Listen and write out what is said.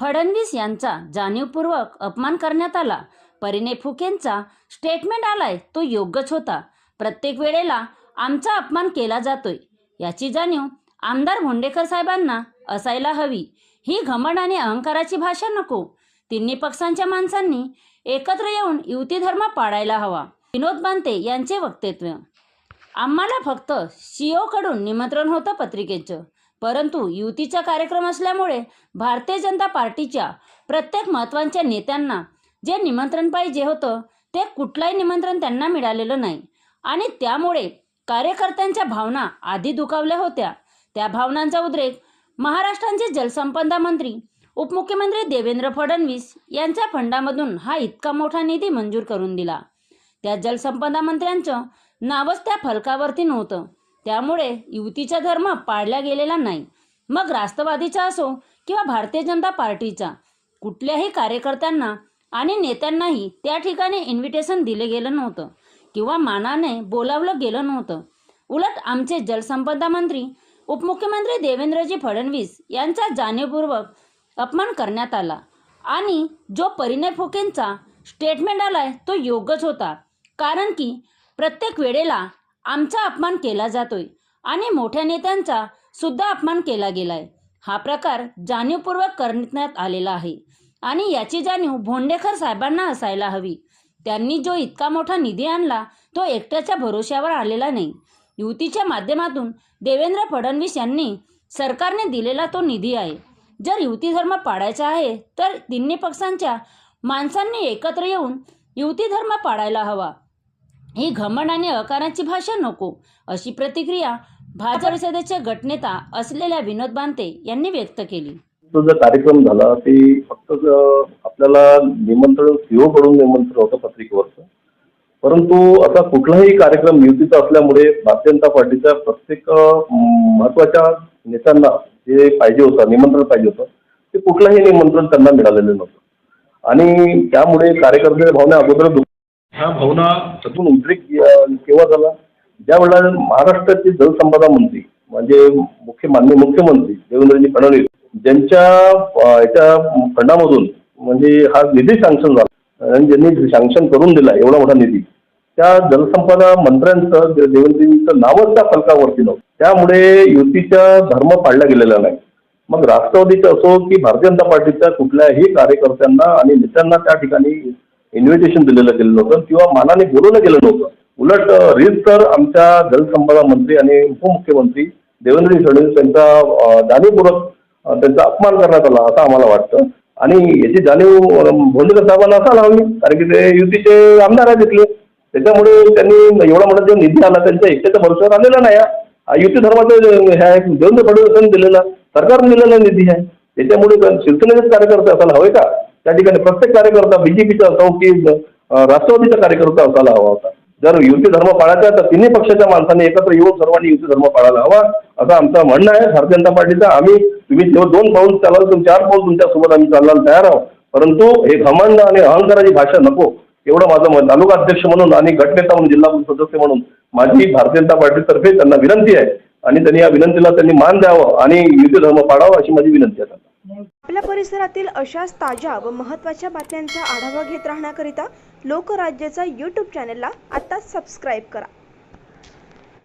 फडणवीस यांचा जाणीवपूर्वक अपमान करण्यात आला. परिणय फुकेंचा स्टेटमेंट आलाय तो योग्यच होता. प्रत्येक वेळेला आमचा अपमान केला जातोय. याची जाणीव आमदार भोंडेकर साहेबांना असायला हवी. ही घमंड आणि अहंकाराची भाषा नको. तिन्ही पक्षांच्या माणसांनी एकत्र येऊन युती धर्म पाळायला हवा. विनोद बांते यांचे वक्तव्य. आम्हाला फक्त सीओ कडून निमंत्रण होतं पत्रिकेचं. परंतु युतीचा कार्यक्रम असल्यामुळे भारतीय जनता पार्टीच्या प्रत्येक महत्त्वाच्या नेत्यांना जे निमंत्रण पाहिजे होतं ते कुठलाही निमंत्रण त्यांना मिळालेलं नाही. आणि त्यामुळे कार्यकर्त्यांच्या भावना आधी दुखावल्या होत्या. त्या भावनांचा उद्रेक महाराष्ट्राचे जलसंपदा मंत्री उपमुख्यमंत्री देवेंद्र फडणवीस यांच्या फंडामधून हा इतका मोठा निधी मंजूर करून दिला. त्या जलसंपदा मंत्र्यांचं नावच त्या फलकावरती नव्हतं. त्यामुळे युतीचा धर्म पाळला गेलेला नाही. मग राष्ट्रवादीचा असो किंवा भारतीय जनता पार्टीचा कुठल्याही कार्यकर्त्यांना आणि नेत्यांनाही त्या ठिकाणी इन्व्हिटेशन दिले गेलं नव्हतं किंवा मानाने बोलावलं गेलं नव्हतं. उलट आमचे जलसंपदा मंत्री उपमुख्यमंत्री देवेंद्रजी फडणवीस यांचा जाणीवपूर्वक अपमान करण्यात आला आणि जो परिणय फुकेंचा स्टेटमेंट आलाय तो योग्यच होता. कारण की प्रत्येक वेळेला आमचा अपमान केला जातोय. आणि मोठ्या नेत्यांचा सुद्धा अपमान केला गेलाय. हा प्रकार जाणीवपूर्वक करण्यात आलेला आहे. आणि याची जाणीव भोंडेकर साहेबांना असायला हवी. त्यांनी जो इतका मोठा निधी आणला तो एकट्याच्या भरोश्यावर आलेला नाही. युतीच्या माध्यमातून देवेंद्र फडणवीस यांनी सरकारने दिलेला तो निधी आहे. जर युती धर्म पाडायचा आहे तर तिन्ही पक्षांच्या माणसांनी एकत्र येऊन युती धर्म पाडायला हवा. ही घमंड आणि अकारांची भाषा नको. अशी प्रतिक्रिया भाजप परिषदेचे गटनेता असलेल्या विनोद बांते यांनी व्यक्त केली. तो जो कार्यक्रम झाला ते फक्त आपल्याला निमंत्रण सीओ कडून निमंत्रण होतं पत्रिकेवरचं. परंतु असा कुठलाही कार्यक्रम युतीचा असल्यामुळे भारतीय जनता पार्टीच्या प्रत्येक महत्त्वाच्या नेत्यांना जे पाहिजे होतं निमंत्रण पाहिजे होतं ते कुठलंही निमंत्रण त्यांना मिळालेलं नव्हतं. आणि त्यामुळे कार्यकर्त्याच्या भावना अगोदर ह्या भावना त्यातून उद्रेक केव्हा झाला? ज्या वेळेला महाराष्ट्राचे जलसंपदा मंत्री म्हणजे मुख्य माननीय मुख्यमंत्री देवेंद्रजी फडणवीस ज्यांच्या याच्या फंडामधून म्हणजे हा निधी सँक्शन झाला आणि ज्यांनी सँक्शन करून दिला एवढा मोठा निधी त्या जलसंपदा मंत्र्यांचं देवेंद्रजींचं नावच त्या फलकावरती नव्हतं. त्यामुळे युतीचा धर्म पाळला गेलेला नाही मग राष्ट्रवादीचं असो की भारतीय जनता पार्टीच्या कुठल्याही कार्यकर्त्यांना आणि नेत्यांना त्या ठिकाणी इन्व्हिटेशन दिलेलं गेलं नव्हतं किंवा मानाने बोलवलं गेलं नव्हतं. उलट रीत तर आमच्या जलसंपदा मंत्री आणि उपमुख्यमंत्री देवेंद्र फडणवीस यांचा जाणीवपूर्वक त्यांचा अपमान करण्यात आला असं आम्हाला वाटतं. आणि याची जाणीव भोंडकर भोंडेकर साहेबांना असायला हवी कारण की ते युतीचे आमदार आहेत तिथले त्याच्यामुळे त्यांनी एवढा मोठा जो निधी आला त्यांच्या एकट्याच्या भरोश्यावर आलेला नाही युती धर्माचं हे आहे. देवेंद्र फडणवीसांनी दिलेला सरकारने दिलेला निधी आहे. त्याच्यामुळे शिवसेनेचे कार्यकर्ते असायला हवे का? त्या ठिकाणी प्रत्येक कार्यकर्ता बीजेपीचा असो की राष्ट्रवादीचा कार्यकर्ता असायला हवा होता. जर युती धर्म पाळायचा तर तिन्ही पक्षाच्या माणसांनी एकत्र येऊन सर्वांनी युती धर्म पाळायला हवा. असं आमचं म्हणणं आहे. भारतीय जनता पार्टीचा आम्ही तुम्ही जेव्हा दोन पाऊल चालाल तुम्ही चार पाऊल तुमच्यासोबत आम्ही चालवायला तयार आहोत. परंतु हे घमंड आणि अहंकाराची भाषा नको. एवढं माझं मत. तालुका अध्यक्ष म्हणून आणि गटनेता म्हणून जिल्हा सदस्य म्हणून माझी भारतीय जनता पार्टीतर्फे त्यांना विनंती आहे. आणि त्यांनी या विनंतीला त्यांनी मान द्यावं आणि युती धर्म पाळावा अशी माझी विनंती आहे. त्यांना आपल्या परिसरातील अशाच ताज्या व महत्त्वाच्या बातम्यांचा आढावा घेत राहण्याकरिता लोकराज्याचा यूट्यूब चॅनलला आत्ताच सबस्क्राईब करा.